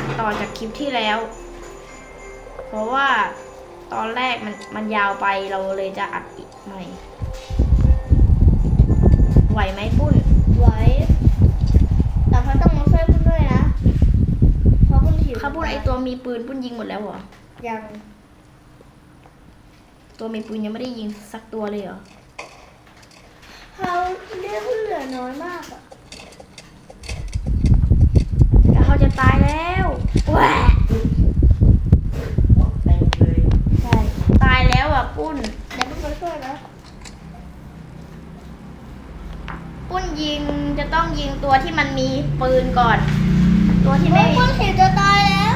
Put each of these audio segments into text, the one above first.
อัดต่อจากคลิปที่แล้ว เพราะว่าตอนแรกมันมันยาวไปเราเลยจะอัดอีกใหม่ ไหวไหมปุ้นไว้แต่เขาต้องมาช่วยปุ้นด้วยนะเพราะปุ้นหิวข้าปุ้นไอตัวมีปืนปุ้นยิงหมดแล้วเหรอ ยัง ตัวมีปืนยังไม่ได้ยิงสักตัวเลยเหรอเขาเรียกเหลือน้อยมากอะ แต่เขาจะตายแล้วแหวะ เต็มเลย ใช่ตายแล้วอะปุ้น เดี๋ยวปุ้น มาช่วยนะปุ้นยิงจะต้องยิงตัวที่มันมีปืนก่อน ตัวที่ไม่ปุ้นหิวจะตายแล้ว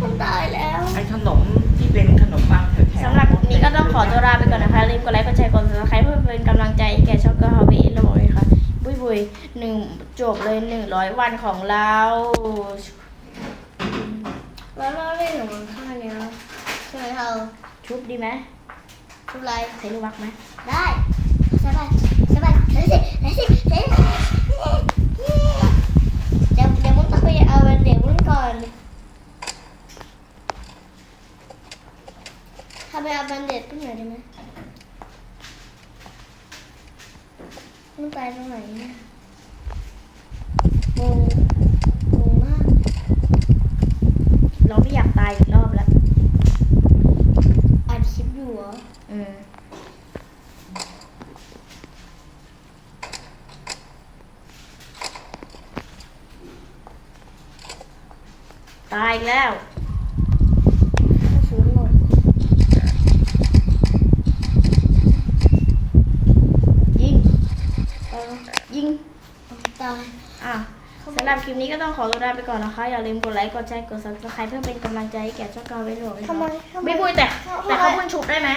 ปุ้นตายแล้วไอ้ขนมที่เป็นขนมปังแถวๆสำหรับคลิปนี้ก็ต้องขอตัวลาไปก่อนนะคะอย่าลืมกดไลค์กดแชร์กด subscribe เพื่อเป็นกำลังใจแก่ช่องก็ฮาวีเราบอกเลยค่ะบุยบุยหนึ่งจบเลยหนึ่งร้อยวันของเราแล้วเราเล่นอยู่บนข้างนี้ใช่ไหมเธอชุบดีไหม ทุกไรใช้ลูกวักไหมได้ใช่ป่ะใช่ป่ะเฮ้ยสิเฮ้ยสิเฮ้ยสิเดี๋ยวเดี๋ยวมุ้งต้องไปเอาเป็นเดี๋ยวมุ้งก่อนทำไปเอาแบนเด็ดที่ไหนอยได้ไหมมุ้งตายตรงไหนเนี่ยงงงงมาก เราไม่อยากตายอีกรอบแล้ว อัดคลิปอยู่เหรอ อืม ตายอีกแล้วกระสุนหมดยิงเออยิงตายอะสำหรับคลิปนี้ก็ต้องขอตัวลาไปก่อนนะคะ อย่าลืมกดไลค์ กดแชร์ กด subscribe เพื่อเป็นกำลังใจให้แก่ช่องกาเวโรด้วยทำไมไม่พูดแต่ แต่เขาพูดชุบได้ไหม